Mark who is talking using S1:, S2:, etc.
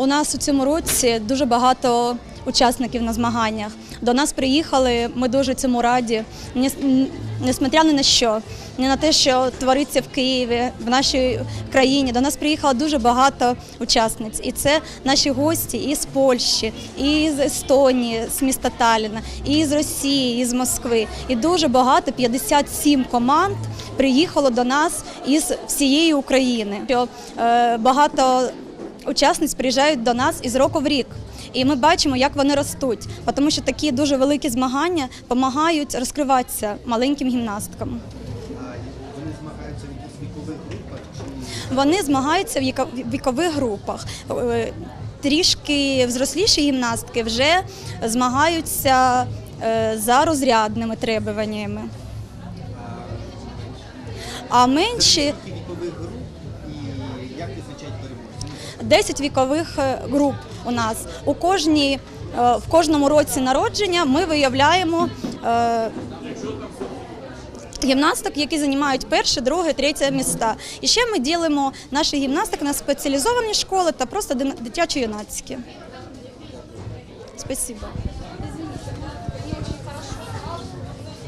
S1: У нас у цьому році дуже багато учасників на змаганнях. До нас приїхали, ми дуже цьому раді. Несмотря ні на що, ні на те, що твориться в Києві, в нашій країні. До нас приїхало дуже багато учасниць. І це наші гості і з Польщі, і з Естонії, з міста Таліна, і з Росії, і з Москви. І дуже багато 57 команд приїхало до нас із всієї України. Е, багато учасниць приїжджають до нас із року в рік. І ми бачимо, як вони ростуть, тому що такі дуже великі змагання допомагають розкриватися маленьким гімнасткам.
S2: Вони змагаються в вікових групах.
S1: Е, Трішки взросліші гімнастки вже змагаються е, за розрядними требуваннями. А менші
S2: вікових груп і як визначають переможців?
S1: 10 вікових е, груп у нас. У кожній, е, в кожному році народження ми виявляємо е, гімнасток, які займають перше, друге, третє міста. І ще ми ділимо наших гімнасток на спеціалізовані школи та просто дитячо-юнацькі. Спасибо.